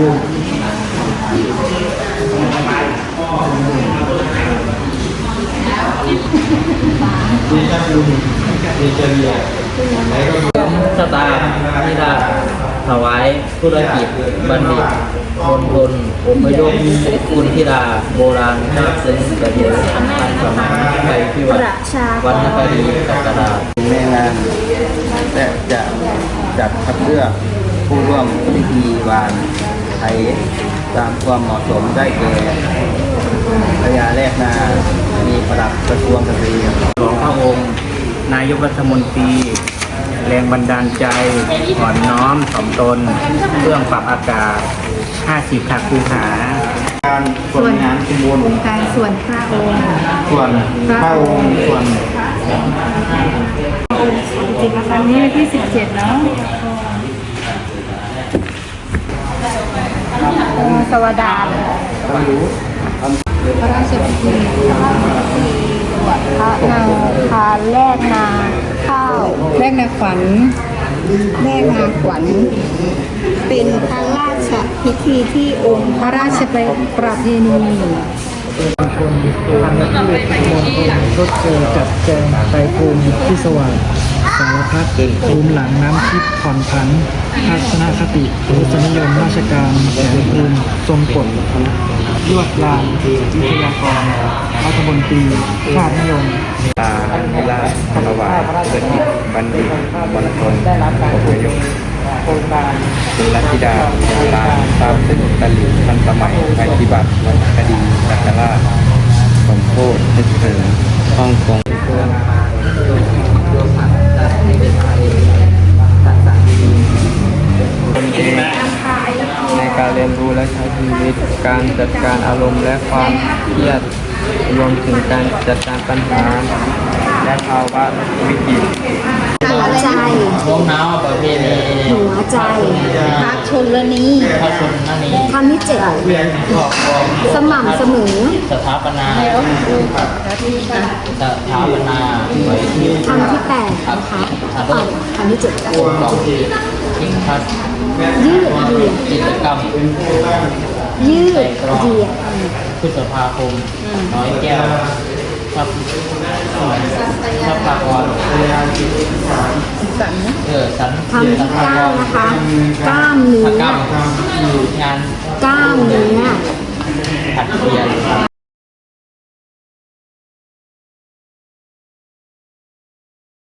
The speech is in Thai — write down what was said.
ภูมิเดชภูมิเดชเรียแล้วก็สตางค์ที่ได้ถวายธุรกิจบัณฑิตมณฑลอพยพคุณธิดาโบราณนับซึ้งกระเดียวทันสมัยไปพิวัตรวรรณคดีกัตราในงานและจะจัดคัดเลือกผู้ร่วมพิธีวาน ไทยตามความเหมาะสมได้แก่พระยาแรกนา มีประดับกระทรวงเกษตรของพระองค์ นายกรัฐมนตรี แรงบันดาลใจอ่อนน้อมถ่อมตนเรื่องปรับอากาศ 50ขักคูหา การผลงานสมบูรณ์องค์การส่วนพระองค์ ส่วนพระองค์ส่วนจริงๆนะคะนี่วันที่ 17 เนาะ สวดาลต้องรู้พระราชพิธีพระราชพิธีบวชพระนางพาแลกนาข้าวแลกนาขวัญแลกนาขวัญเป็นพระราชพิธีที่องค์พระราชประเพณีคนพันธุ์พืชมณฑลทดเจอจัดแจงไตรภูมิที่สว่าง สารพัดภูมิหลังน้ำทิพย์ผ่อนผันทัศนคติรสนิยมราชการแผนภูมิทรงกฎยวดลานวิทยากรรัฐมนตรีชาตินิยมตาเวลาถวายธุรกิจบัณฑิตมณฑลอพยพเป็นรัชธิดาโบราณทราบซึ้งตะลิวทันสมัยไปฏิบัติวรรณคดีจักรราชสมโพธินึกถึงฮ่องกง เรียนรู้และใช้ชีวิต การจัดการอารมณ์และความเครียด รวมถึงการจัดการปัญหา และภาวะวิกฤตหัวใจน้มน้าวประเพณีหัวใจพักชนละนี้พระชนนั่นนี้คำที่เจ็ดครอบสม่ำเสมอ สถาปนา สถาปนาไว้ที่คำที่แปดนะคะอ่านคำที่เจ็ด กองทิ้งพัดยืดเหยียดกิจกรรมยืดเหยียดพฤษภาคม น้อยแก้วชับชับปากรเออสันคำที่เก้านะคะกล้ามเนื้กรอรมงานกล้ามเนื้อผัดเทียน